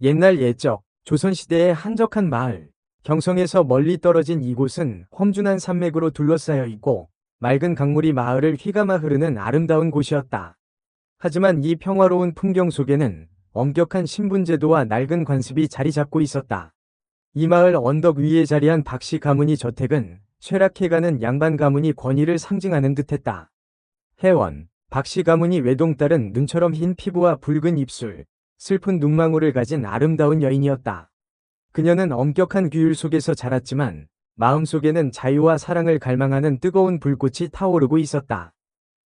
옛날 옛적 조선시대의 한적한 마을 경성에서 멀리 떨어진 이곳은 험준한 산맥으로 둘러싸여 있고 맑은 강물이 마을을 휘감아 흐르는 아름다운 곳이었다. 하지만 이 평화로운 풍경 속에는 엄격한 신분제도와 낡은 관습이 자리 잡고 있었다. 이 마을 언덕 위에 자리한 박씨 가문이 저택은 쇠락해가는 양반 가문이 권위를 상징하는 듯했다. 혜원, 박씨 가문이 외동딸은 눈처럼 흰 피부와 붉은 입술, 슬픈 눈망울을 가진 아름다운 여인이었다. 그녀는 엄격한 규율 속에서 자랐지만 마음속에는 자유와 사랑을 갈망하는 뜨거운 불꽃이 타오르고 있었다.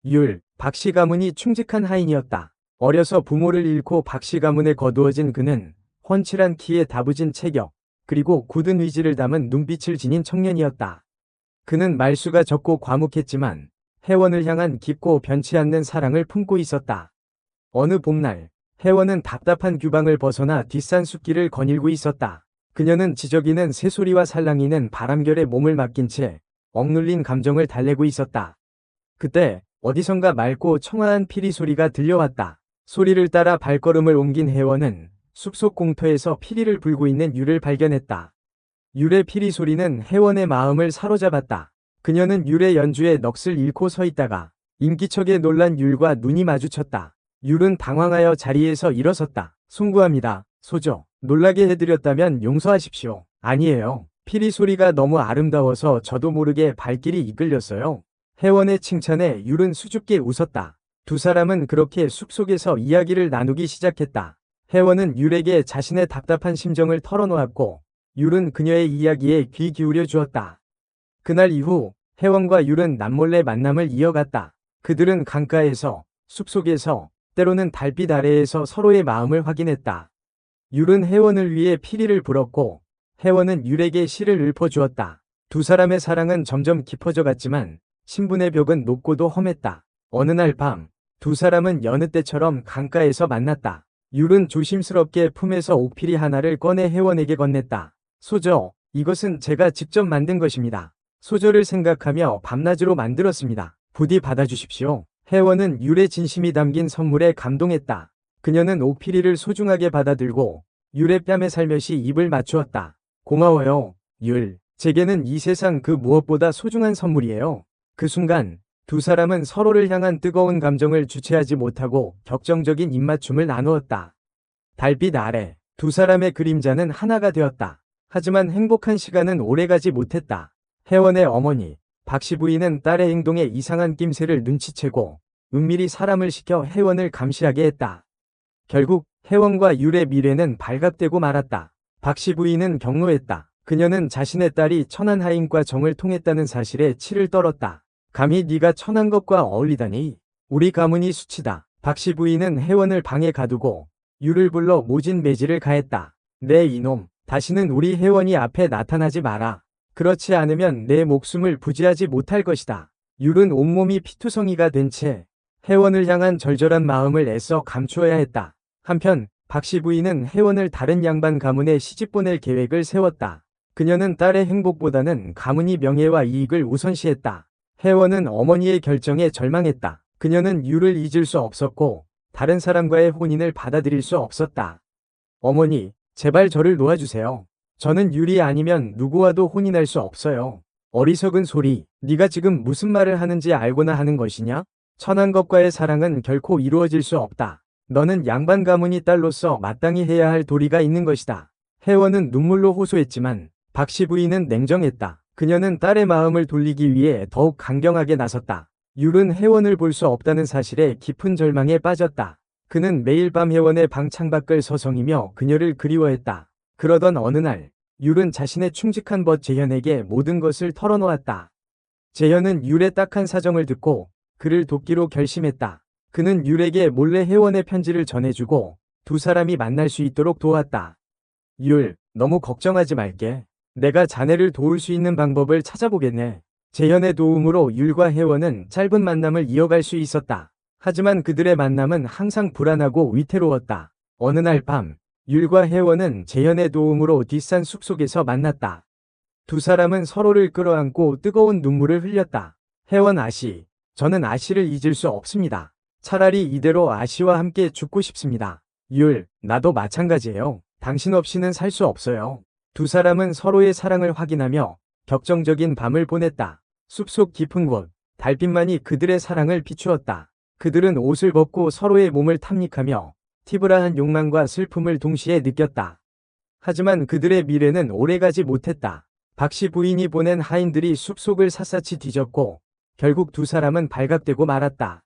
율, 박씨 가문이 충직한 하인이었다. 어려서 부모를 잃고 박씨 가문에 거두어진 그는 훤칠한 키에 다부진 체격, 그리고 굳은 의지를 담은 눈빛을 지닌 청년이었다. 그는 말수가 적고 과묵했지만 혜원을 향한 깊고 변치 않는 사랑을 품고 있었다. 어느 봄날, 혜원은 답답한 규방을 벗어나 뒷산 숲길을 거닐고 있었다. 그녀는 지저귀는 새소리와 살랑이는 바람결에 몸을 맡긴 채 억눌린 감정을 달래고 있었다. 그때 어디선가 맑고 청아한 피리 소리가 들려왔다. 소리를 따라 발걸음을 옮긴 혜원은 숲속 공터에서 피리를 불고 있는 율을 발견했다. 율의 피리 소리는 혜원의 마음을 사로잡았다. 그녀는 율의 연주에 넋을 잃고 서 있다가 인기척에 놀란 율과 눈이 마주쳤다. 율은 당황하여 자리에서 일어섰다. 송구합니다. 소조. 놀라게 해드렸다면 용서하십시오. 아니에요. 피리 소리가 너무 아름다워서 저도 모르게 발길이 이끌렸어요. 혜원의 칭찬에 율은 수줍게 웃었다. 두 사람은 그렇게 숲속에서 이야기를 나누기 시작했다. 혜원은 율에게 자신의 답답한 심정을 털어놓았고 율은 그녀의 이야기에 귀 기울여 주었다. 그날 이후 혜원과 율은 남몰래 만남을 이어갔다. 그들은 강가에서, 숲속에서, 때로는 달빛 아래에서 서로의 마음을 확인했다. 율은 혜원을 위해 피리를 불었고 혜원은 율에게 시를 읊어주었다. 두 사람의 사랑은 점점 깊어져 갔지만 신분의 벽은 높고도 험했다. 어느 날 밤, 두 사람은 여느 때처럼 강가에서 만났다. 율은 조심스럽게 품에서 옥피리 하나를 꺼내 혜원에게 건넸다. 소저, 이것은 제가 직접 만든 것입니다. 소저를 생각하며 밤낮으로 만들었습니다. 부디 받아주십시오. 혜원은 율의 진심이 담긴 선물에 감동했다. 그녀는 옥피리를 소중하게 받아들고 율의 뺨에 살며시 입을 맞추었다. 고마워요, 율. 제게는 이 세상 그 무엇보다 소중한 선물이에요. 그 순간 두 사람은 서로를 향한 뜨거운 감정을 주체하지 못하고 격정적인 입맞춤을 나누었다. 달빛 아래 두 사람의 그림자는 하나가 되었다. 하지만 행복한 시간은 오래가지 못했다. 혜원의 어머니, 박씨 부인은 딸의 행동에 이상한 낌새를 눈치채고 은밀히 사람을 시켜 혜원을 감시하게 했다. 결국 혜원과 율의 미래는 발각되고 말았다. 박씨 부인은 경로했다. 그녀는 자신의 딸이 천한 하인과 정을 통했다는 사실에 치를 떨었다. 감히 네가 천한 것과 어울리다니. 우리 가문이 수치다. 박씨 부인은 혜원을 방에 가두고 율을 불러 모진 매질을 가했다. 내 이놈, 다시는 우리 혜원이 앞에 나타나지 마라. 그렇지 않으면 내 목숨을 부지하지 못할 것이다. 율은 온몸이 피투성이가 된채 혜원을 향한 절절한 마음을 애써 감추어야 했다. 한편 박씨 부인은 혜원을 다른 양반 가문에 시집 보낼 계획을 세웠다. 그녀는 딸의 행복보다는 가문이 명예와 이익을 우선시했다. 혜원은 어머니의 결정에 절망했다. 그녀는 율을 잊을 수 없었고 다른 사람과의 혼인을 받아들일 수 없었다. 어머니, 제발 저를 놓아주세요. 저는 율이 아니면 누구와도 혼인할 수 없어요. 어리석은 소리, 네가 지금 무슨 말을 하는지 알고나 하는 것이냐? 천한 것과의 사랑은 결코 이루어질 수 없다. 너는 양반 가문이 딸로서 마땅히 해야 할 도리가 있는 것이다. 혜원은 눈물로 호소했지만 박씨 부인은 냉정했다. 그녀는 딸의 마음을 돌리기 위해 더욱 강경하게 나섰다. 율은 혜원을 볼 수 없다는 사실에 깊은 절망에 빠졌다. 그는 매일 밤 혜원의 방 창밖을 서성이며 그녀를 그리워했다. 그러던 어느 날, 율은 자신의 충직한 벗 재현에게 모든 것을 털어놓았다. 재현은 율의 딱한 사정을 듣고 그를 돕기로 결심했다. 그는 율에게 몰래 혜원의 편지를 전해주고 두 사람이 만날 수 있도록 도왔다. 율, 너무 걱정하지 말게. 내가 자네를 도울 수 있는 방법을 찾아보겠네. 재현의 도움으로 율과 혜원은 짧은 만남을 이어갈 수 있었다. 하지만 그들의 만남은 항상 불안하고 위태로웠다. 어느 날 밤, 율과 혜원은 재현의 도움으로 뒷산 숲속에서 만났다. 두 사람은 서로를 끌어안고 뜨거운 눈물을 흘렸다. 혜원 아씨, 저는 아씨를 잊을 수 없습니다. 차라리 이대로 아씨와 함께 죽고 싶습니다. 율, 나도 마찬가지예요. 당신 없이는 살 수 없어요. 두 사람은 서로의 사랑을 확인하며 격정적인 밤을 보냈다. 숲속 깊은 곳, 달빛만이 그들의 사랑을 비추었다. 그들은 옷을 벗고 서로의 몸을 탐닉하며 티브라한 욕망과 슬픔을 동시에 느꼈다. 하지만 그들의 미래는 오래가지 못했다. 박씨 부인이 보낸 하인들이 숲속을 샅샅이 뒤졌고 결국 두 사람은 발각되고 말았다.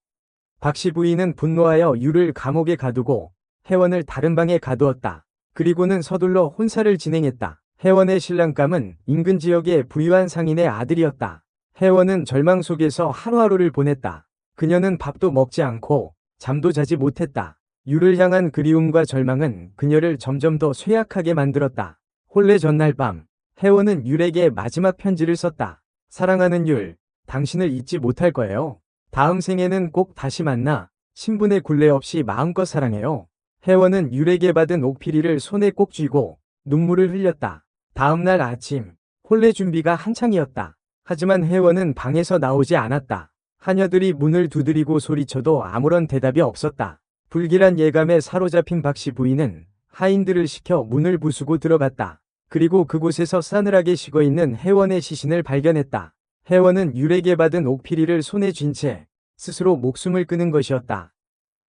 박씨 부인은 분노하여 유를 감옥에 가두고 혜원을 다른 방에 가두었다. 그리고는 서둘러 혼사를 진행했다. 혜원의 신랑감은 인근 지역의 부유한 상인의 아들이었다. 혜원은 절망 속에서 하루하루를 보냈다. 그녀는 밥도 먹지 않고 잠도 자지 못했다. 유를 향한 그리움과 절망은 그녀를 점점 더 쇠약하게 만들었다. 혼례 전날 밤, 혜원은 율에게 마지막 편지를 썼다. 사랑하는 율, 당신을 잊지 못할 거예요. 다음 생에는 꼭 다시 만나 신분의 굴레 없이 마음껏 사랑해요. 혜원은 율에게 받은 옥피리를 손에 꼭 쥐고 눈물을 흘렸다. 다음 날 아침, 혼례 준비가 한창이었다. 하지만 혜원은 방에서 나오지 않았다. 하녀들이 문을 두드리고 소리쳐도 아무런 대답이 없었다. 불길한 예감에 사로잡힌 박씨 부인은 하인들을 시켜 문을 부수고 들어갔다. 그리고 그곳에서 싸늘하게 식어있는 혜원의 시신을 발견했다. 혜원은 율에게 받은 옥피리를 손에 쥔 채 스스로 목숨을 끊은 것이었다.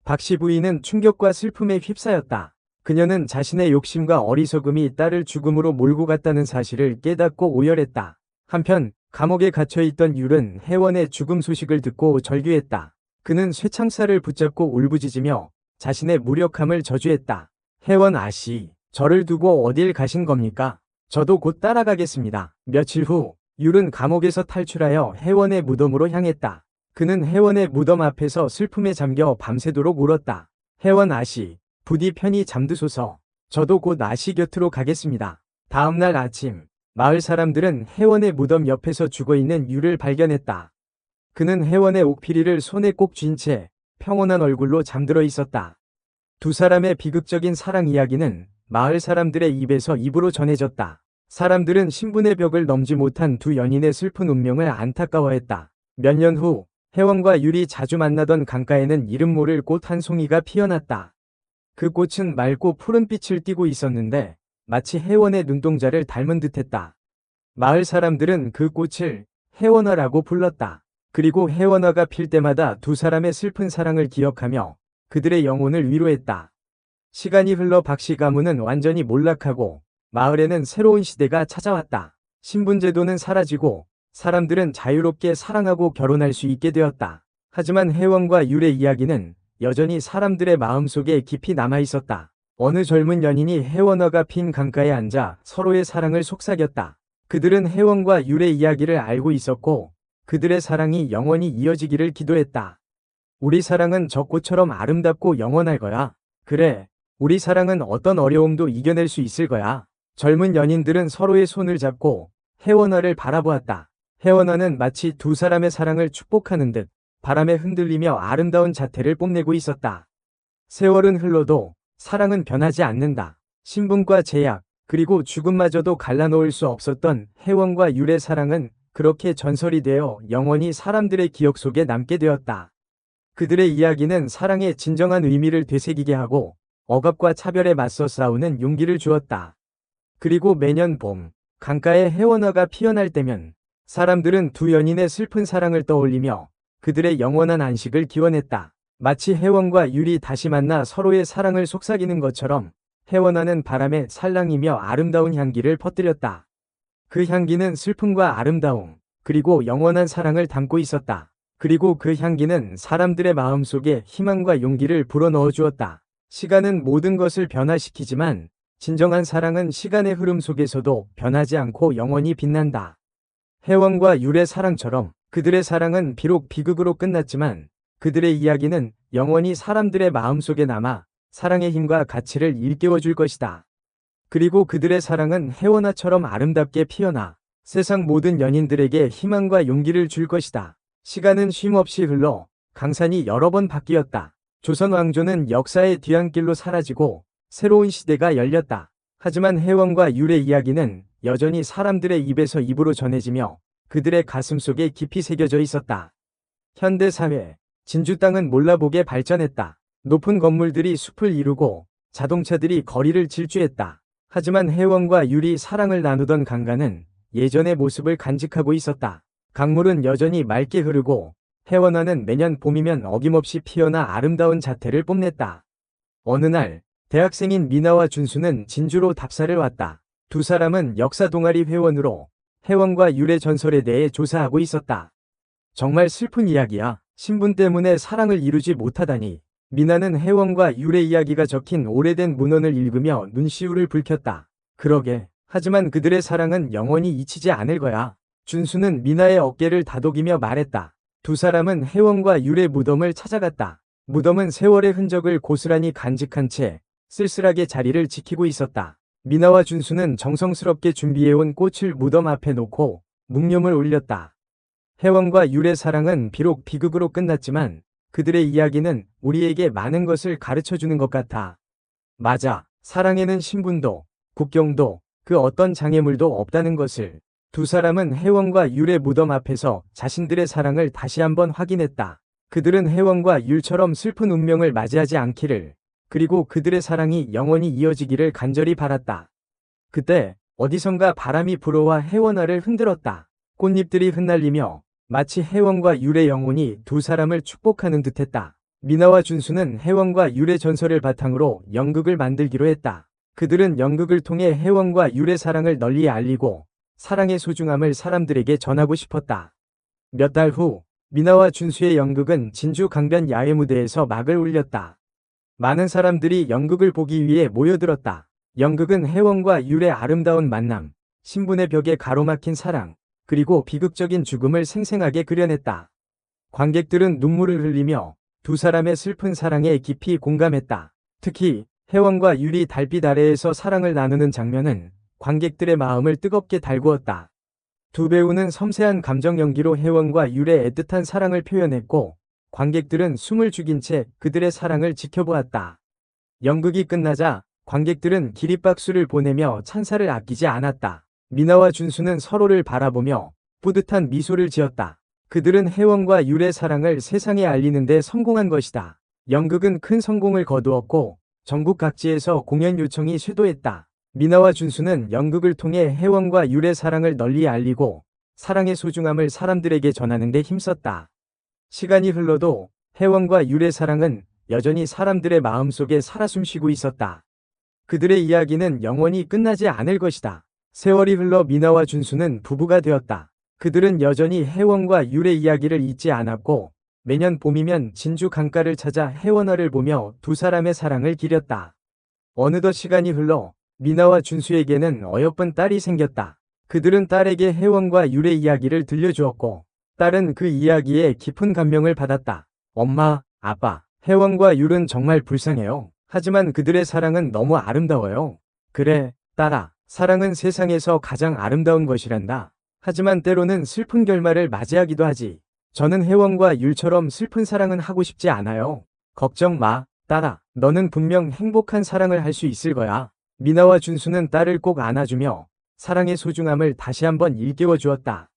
박씨 부인은 충격과 슬픔에 휩싸였다. 그녀는 자신의 욕심과 어리석음이 딸을 죽음으로 몰고 갔다는 사실을 깨닫고 오열했다. 한편 감옥에 갇혀있던 율은 혜원의 죽음 소식을 듣고 절규했다. 그는 쇠창살을 붙잡고 울부짖으며 자신의 무력함을 저주했다. 혜원 아씨, 저를 두고 어딜 가신 겁니까? 저도 곧 따라가겠습니다. 며칠 후 율은 감옥에서 탈출하여 혜원의 무덤으로 향했다. 그는 혜원의 무덤 앞에서 슬픔에 잠겨 밤새도록 울었다. 혜원 아씨, 부디 편히 잠드소서. 저도 곧 아씨 곁으로 가겠습니다. 다음날 아침, 마을 사람들은 혜원의 무덤 옆에서 죽어있는 율을 발견했다. 그는 혜원의 옥피리를 손에 꼭 쥔 채 평온한 얼굴로 잠들어 있었다. 두 사람의 비극적인 사랑 이야기는 마을 사람들의 입에서 입으로 전해졌다. 사람들은 신분의 벽을 넘지 못한 두 연인의 슬픈 운명을 안타까워했다. 몇 년 후, 혜원과 율이 자주 만나던 강가에는 이름 모를 꽃 한 송이가 피어났다. 그 꽃은 맑고 푸른 빛을 띠고 있었는데 마치 혜원의 눈동자를 닮은 듯했다. 마을 사람들은 그 꽃을 혜원화라고 불렀다. 그리고 혜원화가 필 때마다 두 사람의 슬픈 사랑을 기억하며 그들의 영혼을 위로했다. 시간이 흘러 박씨 가문은 완전히 몰락하고 마을에는 새로운 시대가 찾아왔다. 신분제도는 사라지고 사람들은 자유롭게 사랑하고 결혼할 수 있게 되었다. 하지만 혜원과 율의 이야기는 여전히 사람들의 마음속에 깊이 남아 있었다. 어느 젊은 연인이 혜원화가 핀 강가에 앉아 서로의 사랑을 속삭였다. 그들은 혜원과 율의 이야기를 알고 있었고 그들의 사랑이 영원히 이어지기를 기도했다. 우리 사랑은 저 꽃처럼 아름답고 영원할 거야. 그래, 우리 사랑은 어떤 어려움도 이겨낼 수 있을 거야. 젊은 연인들은 서로의 손을 잡고 혜원화를 바라보았다. 혜원화는 마치 두 사람의 사랑을 축복하는 듯 바람에 흔들리며 아름다운 자태를 뽐내고 있었다. 세월은 흘러도 사랑은 변하지 않는다. 신분과 제약, 그리고 죽음마저도 갈라놓을 수 없었던 혜원과 율의 사랑은 그렇게 전설이 되어 영원히 사람들의 기억 속에 남게 되었다. 그들의 이야기는 사랑의 진정한 의미를 되새기게 하고 억압과 차별에 맞서 싸우는 용기를 주었다. 그리고 매년 봄, 강가에 혜원화가 피어날 때면 사람들은 두 연인의 슬픈 사랑을 떠올리며 그들의 영원한 안식을 기원했다. 마치 혜원과 율이 다시 만나 서로의 사랑을 속삭이는 것처럼 혜원화는 바람에 살랑이며 아름다운 향기를 퍼뜨렸다. 그 향기는 슬픔과 아름다움, 그리고 영원한 사랑을 담고 있었다. 그리고 그 향기는 사람들의 마음속에 희망과 용기를 불어넣어 주었다. 시간은 모든 것을 변화시키지만 진정한 사랑은 시간의 흐름 속에서도 변하지 않고 영원히 빛난다. 혜원과 율의 사랑처럼 그들의 사랑은 비록 비극으로 끝났지만 그들의 이야기는 영원히 사람들의 마음속에 남아 사랑의 힘과 가치를 일깨워 줄 것이다. 그리고 그들의 사랑은 혜원화처럼 아름답게 피어나 세상 모든 연인들에게 희망과 용기를 줄 것이다. 시간은 쉼없이 흘러 강산이 여러 번 바뀌었다. 조선 왕조는 역사의 뒤안길로 사라지고 새로운 시대가 열렸다. 하지만 혜원과 율의 이야기는 여전히 사람들의 입에서 입으로 전해지며 그들의 가슴 속에 깊이 새겨져 있었다. 현대 사회, 진주 땅은 몰라보게 발전했다. 높은 건물들이 숲을 이루고 자동차들이 거리를 질주했다. 하지만 혜원과 율이 사랑을 나누던 강가는 예전의 모습을 간직하고 있었다. 강물은 여전히 맑게 흐르고 혜원화는 매년 봄이면 어김없이 피어나 아름다운 자태를 뽐냈다. 어느 날 대학생인 미나와 준수는 진주로 답사를 왔다. 두 사람은 역사 동아리 회원으로 혜원과 율의 전설에 대해 조사하고 있었다. 정말 슬픈 이야기야. 신분 때문에 사랑을 이루지 못하다니. 미나는 혜원과 율의 이야기가 적힌 오래된 문헌을 읽으며 눈시울을 붉혔다. 그러게. 하지만 그들의 사랑은 영원히 잊히지 않을 거야. 준수는 미나의 어깨를 다독이며 말했다. 두 사람은 혜원과 율의 무덤을 찾아갔다. 무덤은 세월의 흔적을 고스란히 간직한 채 쓸쓸하게 자리를 지키고 있었다. 미나와 준수는 정성스럽게 준비해온 꽃을 무덤 앞에 놓고 묵념을 올렸다. 혜원과 율의 사랑은 비록 비극으로 끝났지만 그들의 이야기는 우리에게 많은 것을 가르쳐 주는 것 같아. 맞아. 사랑에는 신분도, 국경도, 그 어떤 장애물도 없다는 것을 두 사람은 혜원과 율의 무덤 앞에서 자신들의 사랑을 다시 한번 확인했다. 그들은 혜원과 율처럼 슬픈 운명을 맞이하지 않기를, 그리고 그들의 사랑이 영원히 이어지기를 간절히 바랐다. 그때 어디선가 바람이 불어와 혜원화를 흔들었다. 꽃잎들이 흩날리며 마치 혜원과 율의 영혼이 두 사람을 축복하는 듯했다. 미나와 준수는 혜원과 율의 전설을 바탕으로 연극을 만들기로 했다. 그들은 연극을 통해 혜원과 율의 사랑을 널리 알리고 사랑의 소중함을 사람들에게 전하고 싶었다. 몇 달 후 미나와 준수의 연극은 진주 강변 야외 무대에서 막을 울렸다. 많은 사람들이 연극을 보기 위해 모여들었다. 연극은 혜원과 율의 아름다운 만남, 신분의 벽에 가로막힌 사랑, 그리고 비극적인 죽음을 생생하게 그려냈다. 관객들은 눈물을 흘리며 두 사람의 슬픈 사랑에 깊이 공감했다. 특히 혜원과 율이 달빛 아래에서 사랑을 나누는 장면은 관객들의 마음을 뜨겁게 달구었다. 두 배우는 섬세한 감정 연기로 혜원과 율의 애틋한 사랑을 표현했고 관객들은 숨을 죽인 채 그들의 사랑을 지켜보았다. 연극이 끝나자 관객들은 기립박수를 보내며 찬사를 아끼지 않았다. 미나와 준수는 서로를 바라보며 뿌듯한 미소를 지었다. 그들은 혜원과 율의 사랑을 세상에 알리는데 성공한 것이다. 연극은 큰 성공을 거두었고 전국 각지에서 공연 요청이 쇄도했다. 미나와 준수는 연극을 통해 혜원과 율의 사랑을 널리 알리고 사랑의 소중함을 사람들에게 전하는 데 힘썼다. 시간이 흘러도 혜원과 율의 사랑은 여전히 사람들의 마음속에 살아 숨쉬고 있었다. 그들의 이야기는 영원히 끝나지 않을 것이다. 세월이 흘러 미나와 준수는 부부가 되었다. 그들은 여전히 혜원과 율의 이야기를 잊지 않았고 매년 봄이면 진주 강가를 찾아 혜원화를 보며 두 사람의 사랑을 기렸다. 어느덧 시간이 흘러 미나와 준수에게는 어여쁜 딸이 생겼다. 그들은 딸에게 혜원과 율의 이야기를 들려주었고 딸은 그 이야기에 깊은 감명을 받았다. 엄마, 아빠, 혜원과 율은 정말 불쌍해요. 하지만 그들의 사랑은 너무 아름다워요. 그래, 딸아, 사랑은 세상에서 가장 아름다운 것이란다. 하지만 때로는 슬픈 결말을 맞이하기도 하지. 저는 혜원과 율처럼 슬픈 사랑은 하고 싶지 않아요. 걱정 마, 딸아. 너는 분명 행복한 사랑을 할 수 있을 거야. 미나와 준수는 딸을 꼭 안아주며 사랑의 소중함을 다시 한번 일깨워 주었다.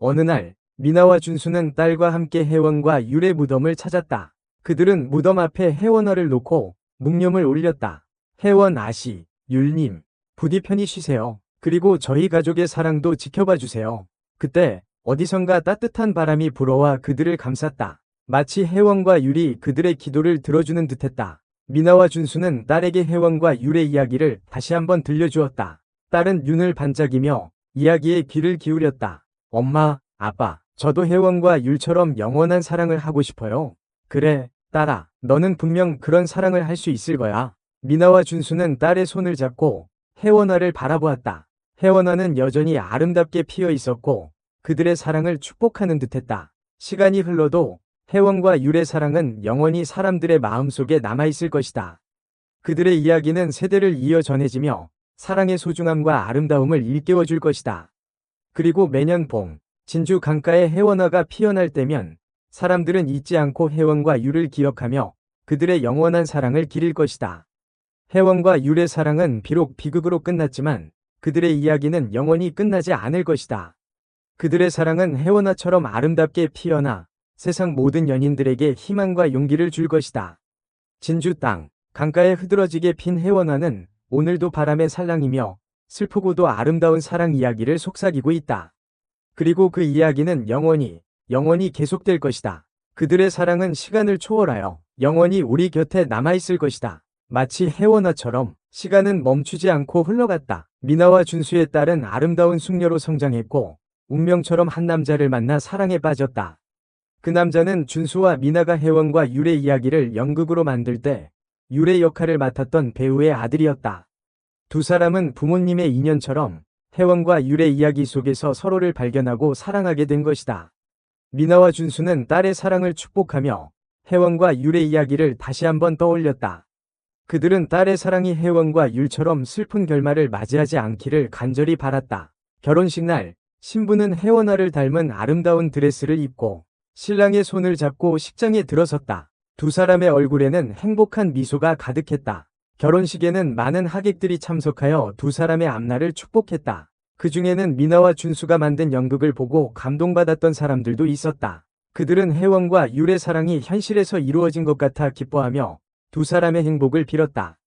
어느 날, 미나와 준수는 딸과 함께 혜원과 율의 무덤을 찾았다. 그들은 무덤 앞에 혜원화를 놓고 묵념을 올렸다. 혜원 아씨, 율님, 부디 편히 쉬세요. 그리고 저희 가족의 사랑도 지켜봐 주세요. 그때 어디선가 따뜻한 바람이 불어와 그들을 감쌌다. 마치 혜원과 율이 그들의 기도를 들어주는 듯했다. 미나와 준수는 딸에게 혜원과 율의 이야기를 다시 한번 들려주었다. 딸은 윤을 반짝이며 이야기에 귀를 기울였다. 엄마, 아빠, 저도 혜원과 율처럼 영원한 사랑을 하고 싶어요. 그래, 딸아, 너는 분명 그런 사랑을 할 수 있을 거야. 미나와 준수는 딸의 손을 잡고 혜원화를 바라보았다. 혜원화는 여전히 아름답게 피어 있었고 그들의 사랑을 축복하는 듯했다. 시간이 흘러도 혜원과 율의 사랑은 영원히 사람들의 마음속에 남아있을 것이다. 그들의 이야기는 세대를 이어 전해지며 사랑의 소중함과 아름다움을 일깨워 줄 것이다. 그리고 매년 봄, 진주 강가에 혜원화가 피어날 때면 사람들은 잊지 않고 혜원과 율을 기억하며 그들의 영원한 사랑을 기릴 것이다. 혜원과 율의 사랑은 비록 비극으로 끝났지만 그들의 이야기는 영원히 끝나지 않을 것이다. 그들의 사랑은 혜원화처럼 아름답게 피어나 세상 모든 연인들에게 희망과 용기를 줄 것이다. 진주 땅, 강가에 흐드러지게 핀 혜원화는 오늘도 바람에 살랑이며 슬프고도 아름다운 사랑 이야기를 속삭이고 있다. 그리고 그 이야기는 영원히, 영원히 계속될 것이다. 그들의 사랑은 시간을 초월하여 영원히 우리 곁에 남아있을 것이다. 마치 혜원화처럼 시간은 멈추지 않고 흘러갔다. 미나와 준수의 딸은 아름다운 숙녀로 성장했고 운명처럼 한 남자를 만나 사랑에 빠졌다. 그 남자는 준수와 미나가 혜원과 유래 이야기를 연극으로 만들 때 유래 역할을 맡았던 배우의 아들이었다. 두 사람은 부모님의 인연처럼 혜원과 유래 이야기 속에서 서로를 발견하고 사랑하게 된 것이다. 미나와 준수는 딸의 사랑을 축복하며 혜원과 유래 이야기를 다시 한번 떠올렸다. 그들은 딸의 사랑이 혜원과 율처럼 슬픈 결말을 맞이하지 않기를 간절히 바랐다. 결혼식 날, 신부는 혜원아를 닮은 아름다운 드레스를 입고 신랑의 손을 잡고 식장에 들어섰다. 두 사람의 얼굴에는 행복한 미소가 가득했다. 결혼식에는 많은 하객들이 참석하여 두 사람의 앞날을 축복했다. 그 중에는 미나와 준수가 만든 연극을 보고 감동받았던 사람들도 있었다. 그들은 혜원과 율의 사랑이 현실에서 이루어진 것 같아 기뻐하며 두 사람의 행복을 빌었다.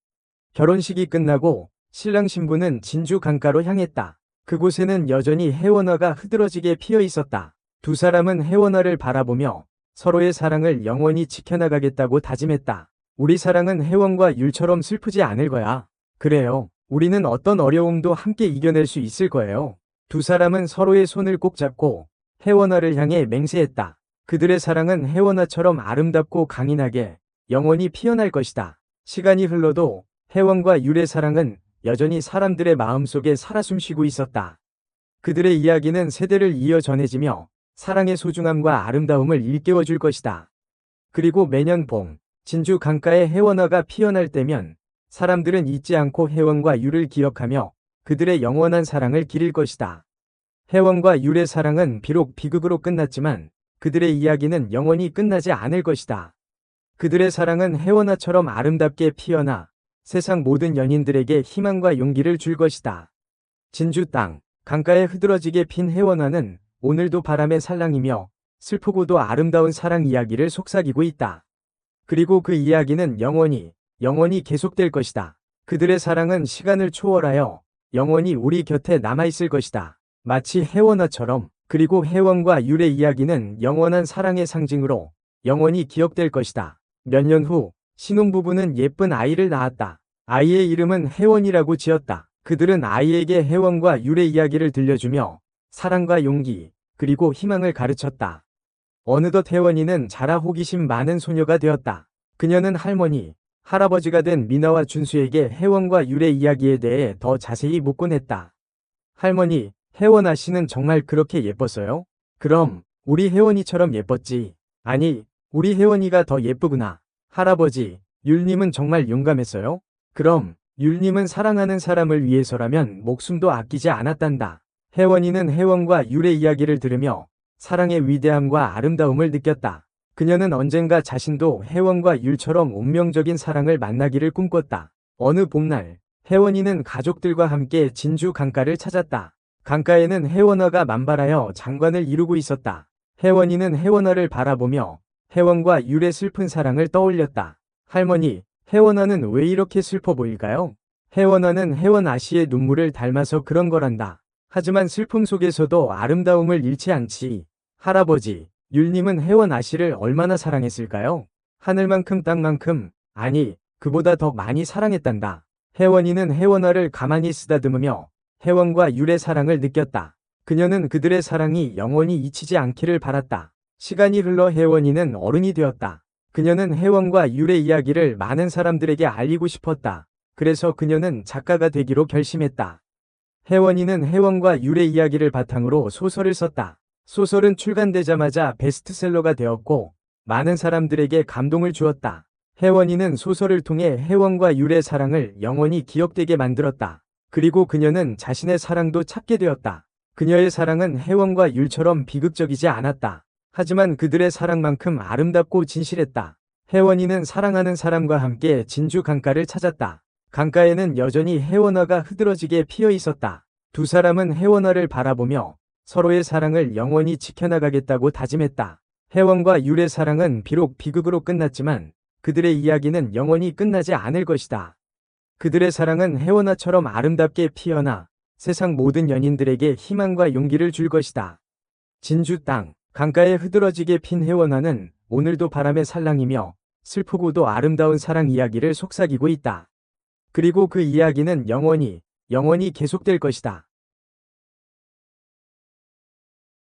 결혼식이 끝나고 신랑 신부는 진주 강가로 향했다. 그곳에는 여전히 혜원화가 흐드러지게 피어 있었다. 두 사람은 혜원화를 바라보며 서로의 사랑을 영원히 지켜나가겠다고 다짐했다. 우리 사랑은 혜원과 율처럼 슬프지 않을 거야. 그래요. 우리는 어떤 어려움도 함께 이겨낼 수 있을 거예요. 두 사람은 서로의 손을 꼭 잡고 혜원화를 향해 맹세했다. 그들의 사랑은 혜원화처럼 아름답고 강인하게 영원히 피어날 것이다. 시간이 흘러도 혜원과 율의 사랑은 여전히 사람들의 마음속에 살아 숨쉬고 있었다. 그들의 이야기는 세대를 이어 전해지며 사랑의 소중함과 아름다움을 일깨워 줄 것이다. 그리고 매년 봄, 진주 강가에 혜원화가 피어날 때면 사람들은 잊지 않고 혜원과 율을 기억하며 그들의 영원한 사랑을 기릴 것이다. 혜원과 율의 사랑은 비록 비극으로 끝났지만 그들의 이야기는 영원히 끝나지 않을 것이다. 그들의 사랑은 혜원화처럼 아름답게 피어나 세상 모든 연인들에게 희망과 용기를 줄 것이다. 진주 땅, 강가에 흐드러지게 핀 혜원화는 오늘도 바람에 살랑이며 슬프고도 아름다운 사랑 이야기를 속삭이고 있다. 그리고 그 이야기는 영원히, 영원히 계속될 것이다. 그들의 사랑은 시간을 초월하여 영원히 우리 곁에 남아있을 것이다. 마치 혜원화처럼 그리고 혜원과 율의 이야기는 영원한 사랑의 상징으로 영원히 기억될 것이다. 몇 년 후 신혼부부는 예쁜 아이를 낳았다. 아이의 이름은 혜원이라고 지었다. 그들은 아이에게 혜원과 율의 이야기를 들려주며 사랑과 용기 그리고 희망을 가르쳤다. 어느덧 혜원이는 자라 호기심 많은 소녀가 되었다. 그녀는 할머니, 할아버지가 된 미나와 준수에게 혜원과 율의 이야기에 대해 더 자세히 묻곤 했다. 할머니, 혜원 아 씨는 정말 그렇게 예뻤어요? 그럼 우리 혜원이처럼 예뻤지. 아니, 우리 혜원이가 더 예쁘구나. 할아버지, 율님은 정말 용감했어요? 그럼 율님은 사랑하는 사람을 위해서라면 목숨도 아끼지 않았단다. 혜원이는 혜원과 율의 이야기를 들으며 사랑의 위대함과 아름다움을 느꼈다. 그녀는 언젠가 자신도 혜원과 율처럼 운명적인 사랑을 만나기를 꿈꿨다. 어느 봄날, 혜원이는 가족들과 함께 진주 강가를 찾았다. 강가에는 혜원화가 만발하여 장관을 이루고 있었다. 혜원이는 혜원화를 바라보며 혜원과 율의 슬픈 사랑을 떠올렸다. 할머니, 혜원아는 왜 이렇게 슬퍼 보일까요? 혜원아는 혜원 아씨의 눈물을 닮아서 그런 거란다. 하지만 슬픔 속에서도 아름다움을 잃지 않지. 할아버지, 율님은 혜원 아씨를 얼마나 사랑했을까요? 하늘만큼 땅만큼, 아니, 그보다 더 많이 사랑했단다. 혜원이는 혜원아를 가만히 쓰다듬으며 혜원과 율의 사랑을 느꼈다. 그녀는 그들의 사랑이 영원히 잊히지 않기를 바랐다. 시간이 흘러 혜원이는 어른이 되었다. 그녀는 혜원과 율의 이야기를 많은 사람들에게 알리고 싶었다. 그래서 그녀는 작가가 되기로 결심했다. 혜원이는 혜원과 율의 이야기를 바탕으로 소설을 썼다. 소설은 출간되자마자 베스트셀러가 되었고 많은 사람들에게 감동을 주었다. 혜원이는 소설을 통해 혜원과 율의 사랑을 영원히 기억되게 만들었다. 그리고 그녀는 자신의 사랑도 찾게 되었다. 그녀의 사랑은 혜원과 율처럼 비극적이지 않았다. 하지만 그들의 사랑만큼 아름답고 진실했다. 혜원이는 사랑하는 사람과 함께 진주 강가를 찾았다. 강가에는 여전히 혜원화가 흐드러지게 피어 있었다. 두 사람은 혜원화를 바라보며 서로의 사랑을 영원히 지켜나가겠다고 다짐했다. 혜원과 율의 사랑은 비록 비극으로 끝났지만 그들의 이야기는 영원히 끝나지 않을 것이다. 그들의 사랑은 해원화처럼 아름답게 피어나 세상 모든 연인들에게 희망과 용기를 줄 것이다. 진주 땅, 강가에 흐드러지게 핀 해원화는 오늘도 바람의 살랑이며 슬프고도 아름다운 사랑 이야기를 속삭이고 있다. 그리고 그 이야기는 영원히, 영원히 계속될 것이다.